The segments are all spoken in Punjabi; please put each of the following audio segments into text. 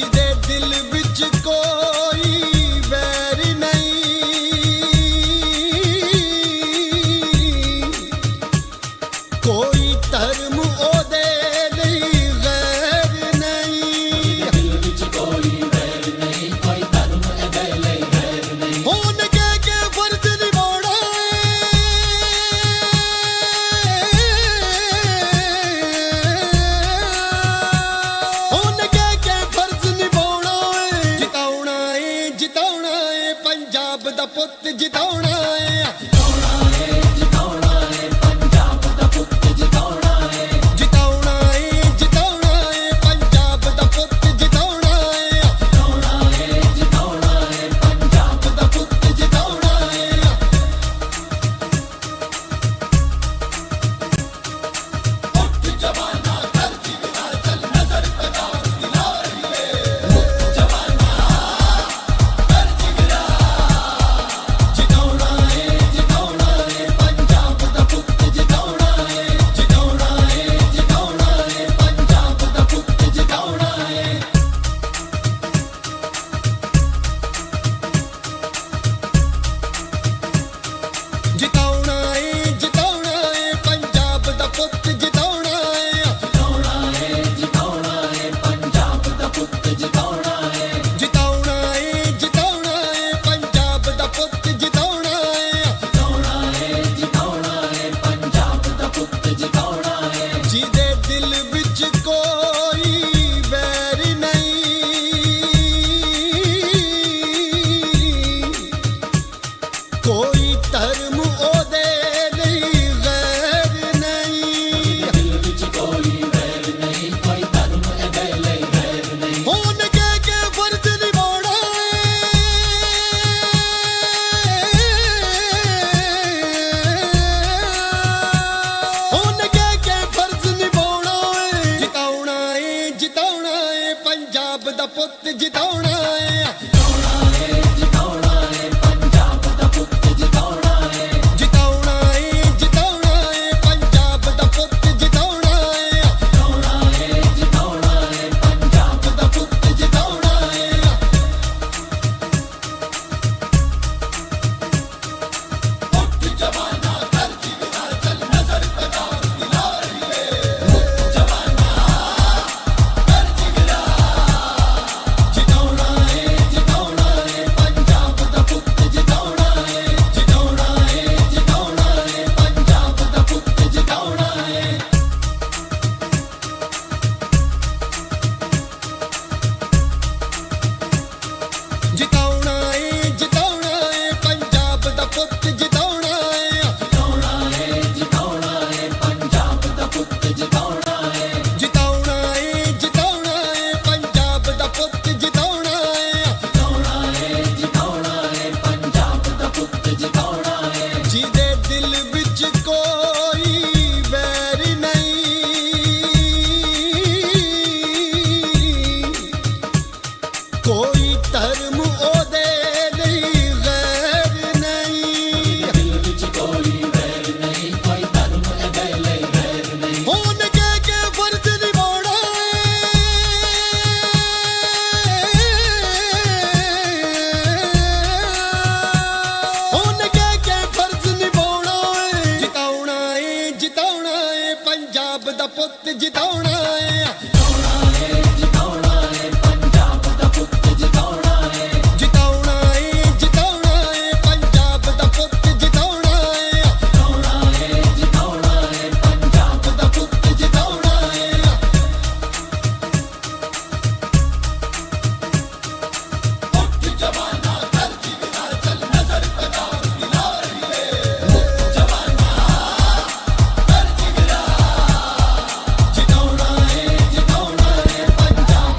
te deu. పొత్తి జితౌణ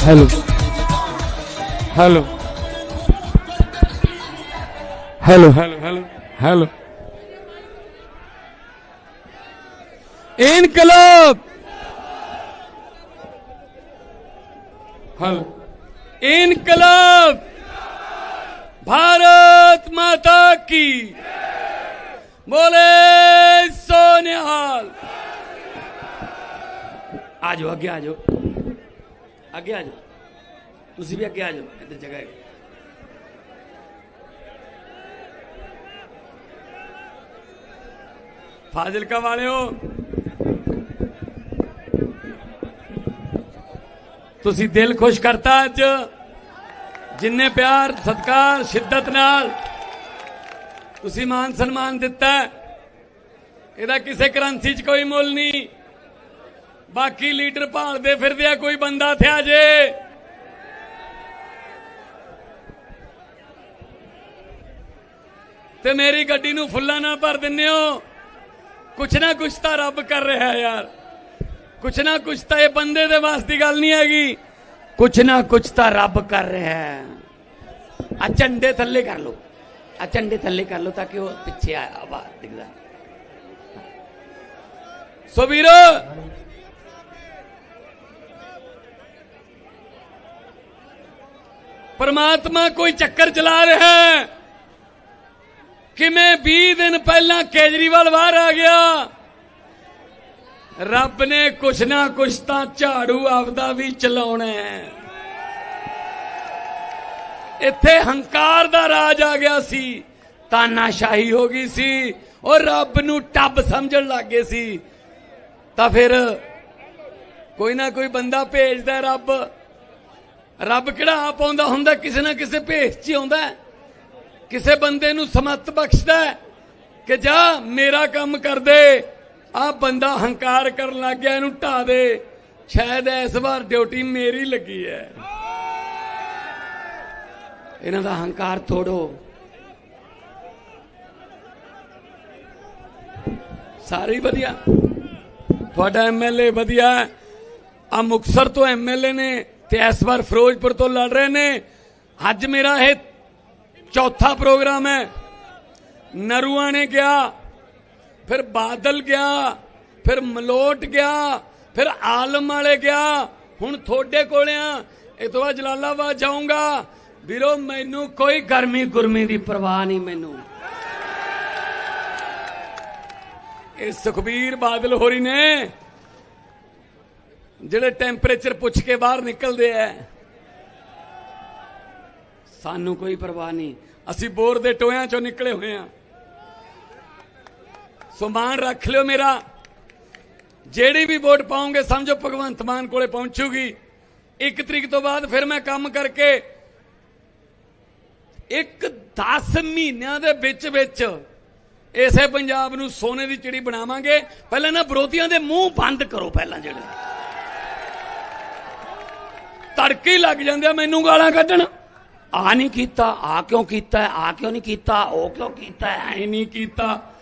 hello. Hello. Hello. Hello. Hello hello इनकलाब। हेलो। इनकलाब। भारत माता की। बोले सोनिहाल। आज हो गया आज। हो ਅੱਗੇ ਆ ਜਾਓ। ਤੁਸੀਂ ਵੀ ਅੱਗੇ ਆ ਜਾਓ, ਇੱਧਰ ਜਗ੍ਹਾ ਹੈ। ਫਾਜ਼ਿਲਕਾ ਵਾਲਿਓ। ਤੁਸੀਂ ਦਿਲ ਖੁਸ਼ ਕਰਤਾ ਅੱਜ। ਜਿੰਨੇ ਪਿਆਰ, ਸਤਕਾਰ, ਸ਼ਿੱਦਤ ਨਾਲ ਤੁਸੀਂ ਮਾਨ ਸਨਮਾਨ ਦਿੱਤਾ ਇਹਦਾ ਕਿਸੇ ਕਰੰਸੀ 'ਚ ਕੋਈ ਮੁੱਲ ਨਹੀਂ। ਬਾਕੀ ਲੀਡਰ ਭਾਲਦੇ ਫਿਰਦੇ ਆ, ਕੋਈ ਬੰਦਾ ਥਿਆ ਜੇ। ਤੇ ਮੇਰੀ ਗੱਡੀ ਨੂੰ ਫੁੱਲਾਂ ਨਾਲ ਭਰ ਦਿੰਨੇ ਹੋ। ਕੁਛ ਨਾ ਕੁਛ ਤਾਂ ਰੱਬ ਕਰ ਰਿਹਾ ਯਾਰ। ਕੁਛ ਨਾ ਕੁਛ ਤਾਂ ਇਹ ਬੰਦੇ ਦੇ ਵਾਸਤੇ ਗੱਲ ਨਹੀਂ ਹੈਗੀ। ਕੁਛ ਨਾ ਕੁਛ ਤਾਂ ਰੱਬ ਕਰ ਰਿਹਾ। ਹੈ ਆ ਝੰਡੇ ਥੱਲੇ ਕਰ ਲਓ। ਆ ਝੰਡੇ ਥੱਲੇ ਕਰ ਲਓ ਤਾਂ ਕਿ ਉਹ ਪਿੱਛੇ ਆ ਆਵਾਜ਼ ਦਿਖਦਾ। ਸੋ ਵੀਰੋ ਪਰਮਾਤਮਾ ਕੋਈ ਚੱਕਰ ਚਲਾ ਰਿਹਾ ਹੈ। ਕਿਵੇਂ 20 ਦਿਨ ਪਹਿਲਾਂ ਕੇਜਰੀਵਾਲ ਬਾਹਰ ਆ ਗਿਆ। ਰੱਬ ਨੇ ਕੁਛ ਨਾ ਕੁਛ ਤਾਂ ਝਾੜੂ ਆਪਦਾ ਵੀ ਚਲਾਉਣਾ ਹੈ। ਇੱਥੇ ਹੰਕਾਰ ਦਾ ਰਾਜ ਆ ਗਿਆ ਸੀ। ਤਾਨਾਸ਼ਾਹੀ ਹੋ ਗਈ ਸੀ। ਉਹ ਰੱਬ ਨੂੰ ਟੱਬ ਸਮਝਣ ਲੱਗੇ ਸੀ। ਤਾਂ ਫਿਰ ਕੋਈ ਨਾ ਕੋਈ ਬੰਦਾ ਭੇਜਦਾ ਰੱਬ। ਰੱਬ ਕਿਹੜਾ ਆਪ ਆਉਂਦਾ ਹੁੰਦਾ, ਕਿਸੇ ਨਾ ਕਿਸੇ ਭੇਸ 'ਚ ਆਉਂਦਾ ਕਿਸੇ ਬੰਦੇ ਨੂੰ ਸਮਤ ਬਖਸ਼ਦਾ ਕਿ ਜਾ ਮੇਰਾ ਕੰਮ ਕਰ ਦੇ, ਆ ਬੰਦਾ ਹੰਕਾਰ ਕਰਨ ਲੱਗ ਗਿਆ, ਇਹਨੂੰ ਢਾ ਦੇ। ਸ਼ਾਇਦ ਇਸ ਵਾਰ ਡਿਊਟੀ ਮੇਰੀ ਲੱਗੀ ਹੈ। ਇਹਨਾਂ ਦਾ ਹੰਕਾਰ ਤੋੜੋ। ਸਾਰੇ ਵਧੀਆ। ਤੁਹਾਡਾ ਐਮਐਲਏ ਵਧੀਆ ਆ ਮੁਕਸਰ ਤੋਂ ਐਮਐਲਏ ਨੇ ਤੇ ਇਸ ਵਾਰ ਫਿਰੋਜ਼ਪੁਰ ਤੋਂ ਲੜ ਰਹੇ ਨੇ। ਅੱਜ ਮੇਰਾ ਇਹ ਚੌਥਾ ਪ੍ਰੋਗਰਾਮ ਹੈ। ਨਰੂਆ ਨੇ ਗਿਆ ਫਿਰ ਬਾਦਲ ਗਿਆ, ਫਿਰ ਮਲੋਟ ਗਿਆ, ਫਿਰ ਆਲਮ ਵਾਲੇ ਗਿਆ। ਹੁਣ ਤੁਹਾਡੇ ਕੋਲ ਆ। ਇਹ ਤੋਂ ਬਾਅਦ ਜਲਾਲਾਬਾਦ ਜਾਊਂਗਾ। ਵੀਰੋ, ਮੈਨੂੰ ਕੋਈ ਗਰਮੀ ਗੁਰਮੀ ਦੀ ਪਰਵਾਹ ਨਹੀਂ ਮੈਨੂੰ। ਇਹ ਸੁਖਬੀਰ ਬਾਦਲ ਹੋਰੀ ਨੇ। ਜਿਹੜੇ ਟੈਂਪਰੇਚਰ ਪੁੱਛ ਕੇ ਬਾਹਰ ਨਿਕਲਦੇ ਐ, ਸਾਨੂੰ ਕੋਈ ਪਰਵਾਹ ਨਹੀਂ। ਅਸੀਂ ਬੋਰ ਦੇ ਟੋਇਆਂ ਚੋਂ ਨਿਕਲੇ ਹੋਏ ਆ। ਸਮਾਨ ਰੱਖ ਲਿਓ ਮੇਰਾ। ਜਿਹੜੀ ਵੀ ਵੋਟ ਪਾਉਂਗੇ ਸਮਝੋ ਭਗਵੰਤ ਮਾਨ ਕੋਲੇ ਪਹੁੰਚੂਗੀ। ਇੱਕ ਤਰੀਕ ਤੋਂ ਬਾਅਦ ਫਿਰ ਮੈਂ ਕੰਮ ਕਰਕੇ ਇੱਕ 10 ਮਹੀਨਿਆਂ ਦੇ ਵਿੱਚ ਵਿੱਚ ਇਸੇ ਪੰਜਾਬ ਨੂੰ ਸੋਨੇ ਦੀ ਚਿੜੀ ਬਣਾਵਾਂਗੇ। ਪਹਿਲਾਂ ਨਾ ਵਿਰੋਧੀਆਂ ਦੇ ਮੂੰਹ ਬੰਦ ਕਰੋ ਪਹਿਲਾਂ ਜਿਹੜੇ। ਤੜਕੇ ਹੀ ਲੱਗ ਜਾਂਦੇ ਆ, ਮੈਨੂੰ ਗਾਲਾਂ ਕੱਢਣ। ਆ ਨਹੀਂ ਕੀਤਾ ਆ ਕਿਉਂ ਕੀਤਾ ਆ ਕਿਉਂ ਨਹੀਂ ਕੀਤਾ, ਉਹ ਕਿਉਂ ਕੀਤਾ, ਐ ਨਹੀਂ ਕੀਤਾ।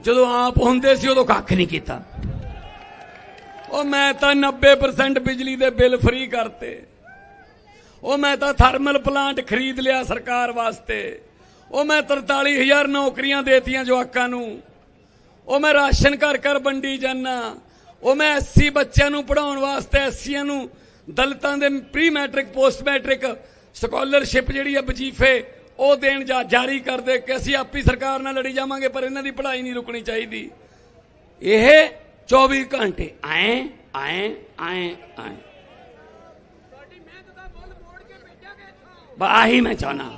ਜਦੋਂ ਆਪ ਹੁੰਦੇ ਸੀ, ਉਦੋਂ ਕੱਖ ਨਹੀਂ ਕੀਤਾ। ਉਹ ਮੈਂ ਤਾਂ 90% ਬਿਜਲੀ ਦੇ ਬਿੱਲ ਫ੍ਰੀ ਕਰਤੇ। ਉਹ ਮੈਂ ਤਾਂ ਥਰਮਲ ਪਲਾਂਟ ਖਰੀਦ ਲਿਆ ਸਰਕਾਰ ਵਾਸਤੇ। ਉਹ ਮੈਂ 43000 ਨੌਕਰੀਆਂ ਦੇਤੀਆਂ ਜਵਾਕਾਂ ਨੂੰ। ਉਹ ਮੈਂ ਰਾਸ਼ਨ ਘਰ ਘਰ ਵੰਡੀ ਜਾਨਾ ਉਹ ਮੈਂ ਐਸਸੀ ਬੱਚਿਆਂ ਨੂੰ ਪੜਾਉਣ ਵਾਸਤੇ ਐਸਸੀਆਂ ਨੂੰ ਦਲਿਤਾਂ ਦੇ pre matric post matric scholarship ਜਿਹੜੀ ਹੈ ਵਜੀਫੇ, ਉਹ ਦੇਣ ਜਾ ਜਾਰੀ ਕਰਦੇ ਕਿ ਅਸੀਂ ਆਪੀ ਸਰਕਾਰ ਨਾਲ ਲੜੀ ਜਾਵਾਂਗੇ, ਪਰ ਇਹਨਾਂ ਦੀ ਪੜ੍ਹਾਈ ਨਹੀਂ ਰੁਕਣੀ ਚਾਹੀਦੀ। ਇਹ 24 ਘੰਟੇ ਆਏ ਆਏ ਆਏ ਆਏ ਬਾਹੀ ਮੈਂ ਚਾਹਨਾ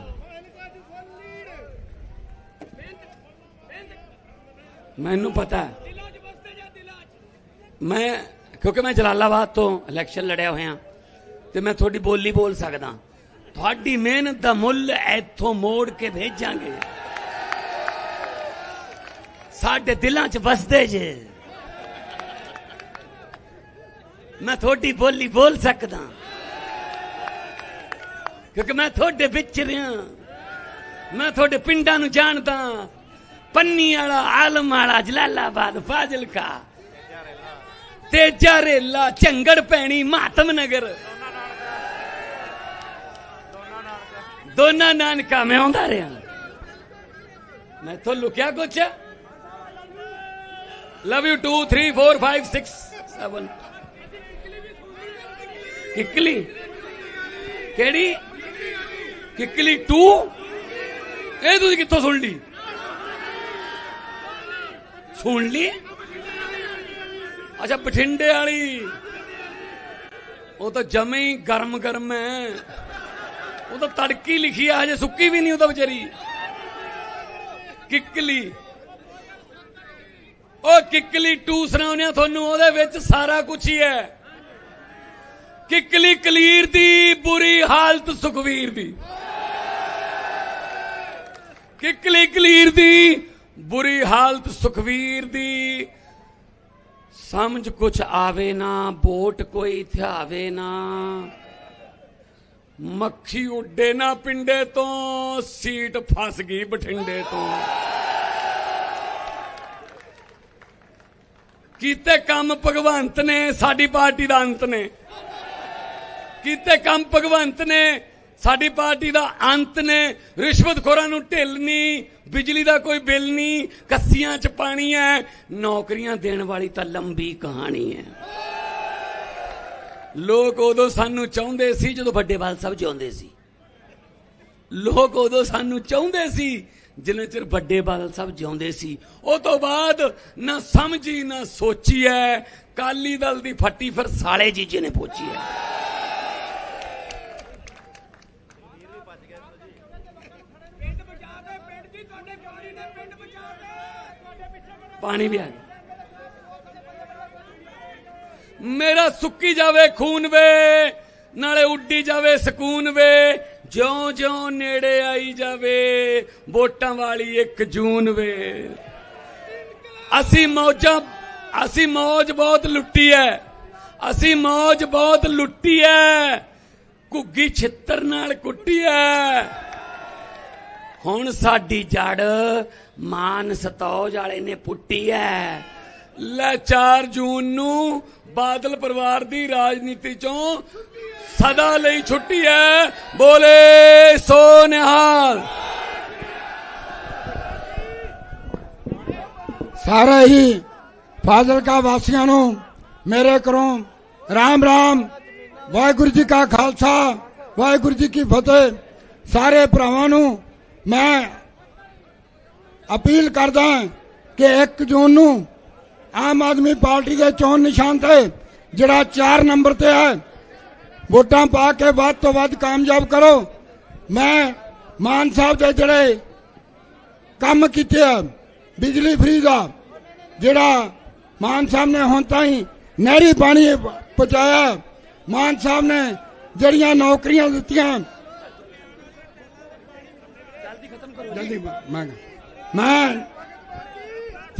ਮੈਨੂੰ ਪਤਾ ਮੈਂ ਕਿਉਂਕਿ ਮੈਂ ਜਲਾਲਾਬਾਦ ਤੋਂ ਇਲੈਕਸ਼ਨ ਲੜਿਆ ਹੋਇਆ ਤੇ ਮੈਂ ਤੁਹਾਡੀ ਬੋਲੀ ਬੋਲ ਸਕਦਾ। ਤੁਹਾਡੀ ਮਿਹਨਤ ਦਾ ਮੁੱਲ ਇੱਥੋਂ ਮੋੜ ਕੇ ਭੇਜਾਂਗੇ। ਸਾਡੇ ਦਿਲਾਂ 'ਚ ਵਸਦੇ ਜੇ। ਮੈਂ ਤੁਹਾਡੀ ਬੋਲੀ ਬੋਲ ਸਕਦਾ। ਕਿਉਂਕਿ ਮੈਂ ਤੁਹਾਡੇ ਵਿੱਚ ਰਿਹਾ। ਮੈਂ ਤੁਹਾਡੇ ਪਿੰਡਾਂ ਨੂੰ ਜਾਣਦਾ। ਪੰਨੀ ਵਾਲਾ, ਆਲਮ ਵਾਲਾ, ਜਲਾਲਾਬਾਦ, ਫਾਜ਼ਿਲਕਾ। ਤੇਜਾ ਰੇਲਾ ਝੰਗੜ ਪੈਣੀ ਮਾਤਮ ਨਗਰ। ਦੋਨਾਂ ਨਾਨਕਾ ਮੈਂ ਆਉਂਦਾ ਰਿਹਾ। ਮੈਂ ਤੋਂ ਲੁਕਿਆ ਕੁਛ। ਲਵ ਯੂ 2 3 4 5 6 7 ਕਿਕਲੀ। ਕਿਹੜੀ? ਕਿਕਲੀ 2 ਇਹ ਤੁਸੀਂ ਕਿੱਥੋਂ ਸੁਣ ਲਈ? ਸੁਣ ਲਈ? ਅੱਛਾ, ਬਠਿੰਡੇ ਵਾਲੀ। ਉਹ ਤਾਂ ਜਮੇ ਹੀ ਗਰਮ ਗਰਮ ਹੈ ਉਹ ਤਾਂ ਤੜਕੀ ਲਿਖੀ ਆ, ਹਜੇ ਸੁੱਕੀ ਵੀ ਨਹੀਂ ਉਹ ਤਾਂ ਵਿਚਾਰੀ। ਕਿੱਕਲੀ। ਉਹ ਕਿੱਕਲੀ 2 ਸੁਣਾਉਣਿਆ ਤੁਹਾਨੂੰ ਉਹਦੇ ਵਿੱਚ ਸਾਰਾ ਕੁਝ ਹੀ ਹੈ ਕਿੱਕਲੀ ਕਲੀਰ ਦੀ, ਬੁਰੀ ਹਾਲਤ ਸੁਖਵੀਰ ਦੀ। ਕਿੱਕਲੀ ਕਲੀਰ ਦੀ, ਬੁਰੀ ਹਾਲਤ ਸੁਖਵੀਰ ਦੀ। ਸਮਝ ਕੁਛ ਆਵੇ ਨਾ ਵੋਟ ਕੋਈ ਥਿਆਵੇ ਨਾ। ਮੱਖੀ ਉੱਡੇ ਨਾ ਪਿੰਡੇ ਤੋਂ, ਸੀਟ ਫਸ ਗਈ ਬਠਿੰਡੇ ਤੋਂ। ਕੀਤੇ ਕੰਮ ਭਗਵੰਤ ਨੇ, ਸਾਡੀ ਪਾਰਟੀ ਦਾ ਅੰਤ ਨੇ। ਕੀਤੇ ਕੰਮ ਭਗਵੰਤ ਨੇ ਸਾਡੀ ਪਾਰਟੀ ਦਾ ਅੰਤ ਨੇ। ਰਿਸ਼ਵਤਖੋਰਾਂ ਨੂੰ ਢਿੱਲ ਨਹੀਂ ਬਿਜਲੀ ਦਾ ਕੋਈ ਬਿੱਲ ਨਹੀਂ ਕੱਸੀਆਂ 'ਚ ਪਾਣੀ ਹੈ ਨੌਕਰੀਆਂ ਦੇਣ ਵਾਲੀ ਤਾਂ ਲੰਬੀ ਕਹਾਣੀ ਹੈ ਲੋਕ ਉਦੋਂ ਸਾਨੂੰ ਚਾਹੁੰਦੇ ਸੀ ਜਦੋਂ ਵੱਡੇ ਬਾਲ ਸਾਹਿਬ ਜਿਉਂਦੇ ਸੀ। ਲੋਕ ਉਦੋਂ ਸਾਨੂੰ ਚਾਹੁੰਦੇ ਸੀ ਜਿੰਨੇ ਚਿਰ ਵੱਡੇ ਬਾਦਲ ਸਾਹਿਬ ਜਿਉਂਦੇ ਸੀ। ਉਹ ਤੋਂ ਬਾਅਦ ਨਾ ਸਮਝੀ ਨਾ ਸੋਚੀ ਹੈ ਕਾਲੀ ਦਲ ਦੀ ਫੱਟੀ ਫਿਰ ਸਾਲੇ ਜੀਜੇ ਨੇ ਪੋਚੀ ਹੈ ਪਿੰਡ ਬਚਾ ਦੇ ਪਿੰਡ ਦੀ ਤੁਹਾਡੇ ਪਾਣੀ ਨੇ ਪਿੰਡ ਬਚਾ ਦੇ ਤੁਹਾਡੇ ਪਿੱਛੇ ਪਾਣੀ ਵੀ ਆ ਗਿਆ। ਮੇਰਾ ਸੁੱਕੀ ਜਾਵੇ, ਖੂਨ ਵੇ, ਨਾਲੇ ਉੱਡੀ ਜਾਵੇ, ਸਕੂਨ ਵੇ। ਜਿਉਂ ਜਿਉਂ ਨੇੜੇ ਆਈ ਜਾਵੇ, ਵੋਟਾਂ ਵਾਲੀ 1 ਜੂਨ ਵੇ। ਅਸੀਂ ਮੌਜਾਂ, ਅਸੀਂ ਮੌਜ ਬਹੁਤ ਲੁੱਟੀ ਐ। ਅਸੀਂ ਮੌਜ ਬਹੁਤ ਲੁੱਟੀ ਐ। ਘੁੱਗੀ ਛਿੱਤਰ ਨਾਲ ਕੁੱਟੀ ਐ। ਹੁਣ ਸਾਡੀ ਜੜ ਮਾਨ ਸਤੌਜ ਵਾਲੇ ਨੇ ਪੁੱਟੀ ਐ। ਲੈ 4 ਜੂਨ ਨੂੰ ਬਾਦਲ ਪਰਿਵਾਰ ਦੀ ਰਾਜਨੀਤੀ ਚੋਂ ਸਦਾ ਲਈ ਛੁੱਟੀ ਐ। ਬੋਲੇ ਸੋ ਨਿਹਾਲ। ਸਾਰੇ ਹੀ ਫਾਜ਼ਿਲਕਾ ਵਾਸੀਆਂ ਨੂੰ ਮੇਰੇ ਘਰੋਂ ਰਾਮ ਰਾਮ, ਵਾਹਿਗੁਰੂ ਜੀ ਕਾ ਖਾਲਸਾ, ਵਾਹਿਗੁਰੂ ਜੀ ਕੀ ਫਤਿਹ। ਸਾਰੇ ਭਰਾਵਾਂ ਨੂੰ ਮੈਂ ਅਪੀਲ ਕਰਦਾ ਕਿ 1 ਜੂਨ ਨੂੰ ਆਮ ਆਦਮੀ ਪਾਰਟੀ ਦੇ ਚੋਣ ਨਿਸ਼ਾਨ ਤੇ ਜਿਹੜਾ 4 ਨੰਬਰ ਤੇ ਹੈ ਵੋਟਾਂ ਪਾ ਕੇ ਵੱਧ ਤੋਂ ਵੱਧ ਕਾਮਯਾਬ ਕਰੋ। ਮੈਂ ਮਾਨ ਸਾਹਿਬ ਦੇ ਜਿਹੜੇ ਕੰਮ ਕੀਤੇ ਆ ਬਿਜਲੀ ਫਰੀ ਦਾ ਜਿਹੜਾ ਮਾਨ ਸਾਹਿਬ ਨੇ ਹੁਣ ਤਾਈਂ ਨਹਿਰੀ ਪਾਣੀ ਪਹੁੰਚਾਇਆ ਮਾਨ ਸਾਹਿਬ ਨੇ ਜਿਹੜੀਆਂ ਨੌਕਰੀਆਂ ਦਿੱਤੀਆਂ। ਜਲਦੀ ਮੈਂ ਮੈਂ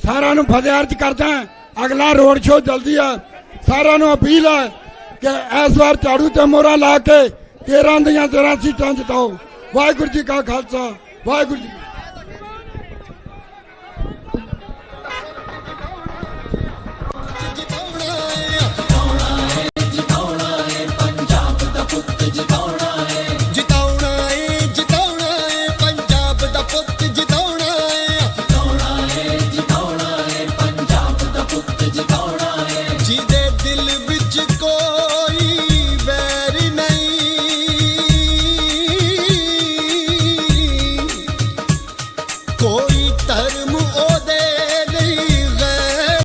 ਸਾਰਿਆਂ ਨੂੰ ਫਤਿਹ ਅਰਜ ਕਰਦਾ ਅਗਲਾ ਰੋਡ ਸ਼ੋਅ ਜਲਦੀ ਆ। ਸਾਰਿਆਂ ਨੂੰ ਅਪੀਲ ਹੈ ਕਿ ਇਸ ਵਾਰ ਝਾੜੂ ਤੇ ਮੋਹਰਾਂ ਲਾ ਕੇ 13 ਦੀਆਂ 13 ਸੀਟਾਂ ਜਿਤਾਓ। ਵਾਹਿਗੁਰੂ ਜੀ ਕਾ ਖਾਲਸਾ, ਵਾਹਿਗੁਰੂ ਜੀ